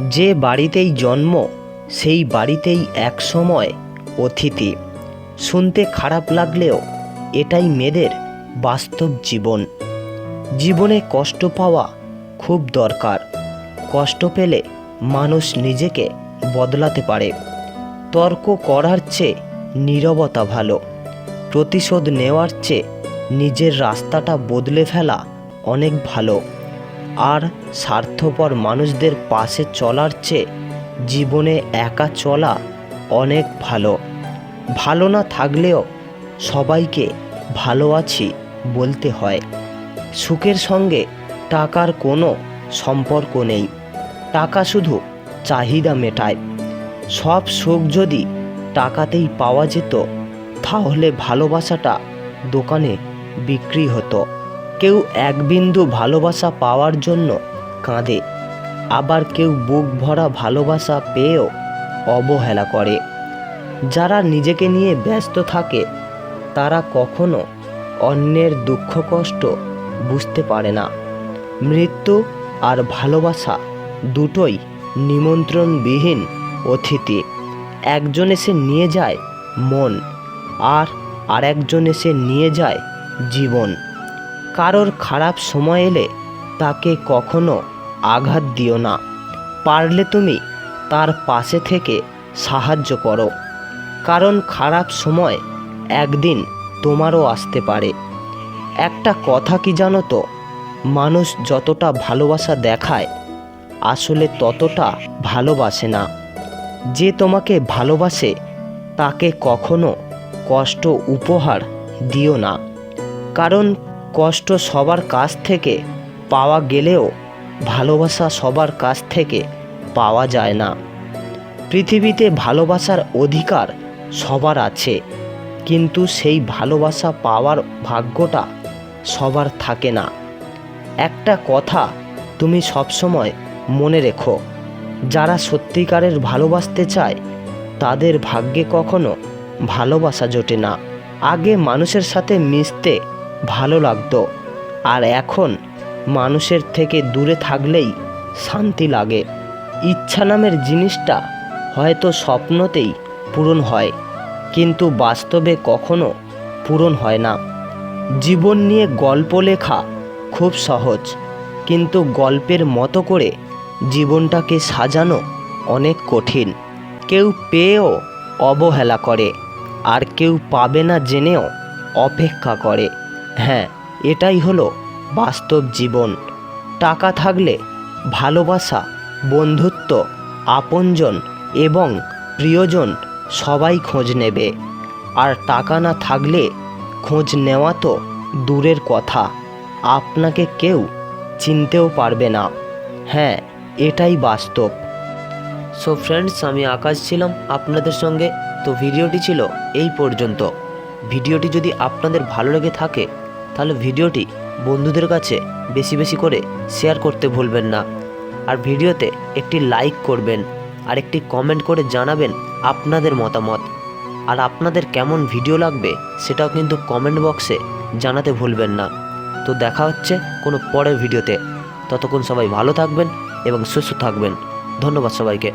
যে বাড়িতেই জন্ম, সেই বাড়িতেই একসময় অতিথি। শুনতে খারাপ লাগলেও এটাই মেয়েদের বাস্তব জীবন। জীবনে কষ্ট পাওয়া খুব দরকার। কষ্ট পেলে মানুষ নিজেকে বদলাতে পারে। তর্ক করার চেয়ে নীরবতা ভালো। প্রতিশোধ নেওয়ার চেয়ে নিজের রাস্তাটা বদলে ফেলা অনেক ভালো। আর স্বার্থপর মানুষদের পাশে চলার চেয়ে জীবনে একা চলা অনেক ভালো। ভালো না থাকলেও সবাইকে ভালো আছি বলতে হয়। সুখের সঙ্গে টাকার কোনো সম্পর্ক নেই। টাকা শুধু চাহিদা মেটায়। সব সুখ যদি টাকাতেই পাওয়া যেত, তাহলে ভালোবাসাটা দোকানে বিক্রি হতো। কেউ এক বিন্দু ভালোবাসা পাওয়ার জন্য কাঁদে। আবার কেউ বুক ভরা ভালোবাসা পেয়েও অবহেলা করে। যারা নিজেকে নিয়ে ব্যস্ত থাকে, তারা কখনো অন্যের দুঃখ কষ্ট বুঝতে পারে না। মৃত্যু আর ভালোবাসা দুটোই নিমন্ত্রণবিহীন অতিথি। একজন এসে নিয়ে যায় মন, আর আরেকজন এসে নিয়ে যায় জীবন। কারোর খারাপ সময় এলে তাকে কখনো আঘাত দিও না। পারলে তুমি তার পাশে থেকে সাহায্য করো। কারণ খারাপ সময় একদিন তোমারও আসতে পারে। একটা কথা কি জানো তো? মানুষ যতটা ভালোবাসা দেখায়, আসলে ততটা ভালোবাসে না। যে তোমাকে ভালোবাসে, তাকে কখনো কষ্ট, উপহার দিও না। কারণ কষ্ট সবার কাছ থেকে পাওয়া গেলেও ভালোবাসা সবার কাছ থেকে পাওয়া যায় না। পৃথিবীতে ভালোবাসার অধিকার সবার আছে, কিন্তু সেই ভালোবাসা পাওয়ার ভাগ্যটা সবার থাকে না। একটা কথা তুমি সবসময় মনে রেখো, যারা সত্যিকারের ভালোবাসতে চায়, তাদের ভাগ্যে কখনো ভালোবাসা জোটে না। আগে মানুষের সাথে মিশতে ভালো লাগতো। আর এখন মানুষের থেকে দূরে থাকলেই শান্তি লাগে। ইচ্ছা নামের জিনিসটা হয়তো স্বপ্নতেই পূরণ হয়, কিন্তু বাস্তবে কখনো পূরণ হয় না। জীবন নিয়ে গল্প লেখা খুব সহজ, কিন্তু গল্পের মতো করে জীবনটাকে সাজানো অনেক কঠিন। কেউ পেয়েও অবহেলা করে, আর কেউ পাবে না জেনেও অপেক্ষা করে। হ্যাঁ এটাই হলো বাস্তব জীবন। টাকা থাকলে ভালোবাসা, বন্ধুত্ব, আপনজন এবং প্রিয়জন সবাই খোঁজ নেবে। আর টাকা না থাকলে খোঁজ নেওয়া তো দূরের কথা, আপনাকে কেউ চিনতেও পারবে না। হ্যাঁ এটাই বাস্তব। সো ফ্রেন্ডস আমি আকাশ ছিলাম আপনাদের সঙ্গে। তো ভিডিওটি ছিল এই পর্যন্ত। ভিডিওটি যদি আপনাদের ভালো লেগে থাকে তাহলে ভিডিওটি বন্ধুদের কাছে বেশি বেশি করে শেয়ার করতে ভুলবেন না। আর ভিডিওতে একটি লাইক করবেন আর একটি কমেন্ট করে জানাবেন আপনাদের মতামত। আর আপনাদের কেমন ভিডিও লাগবে সেটাও কিন্তু কমেন্ট বক্সে জানাতে ভুলবেন না। তো দেখা হচ্ছে কোনো পরের ভিডিওতে ততক্ষণ সবাই ভালো থাকবেন এবং সুস্থ থাকবেন। ধন্যবাদ সবাইকে।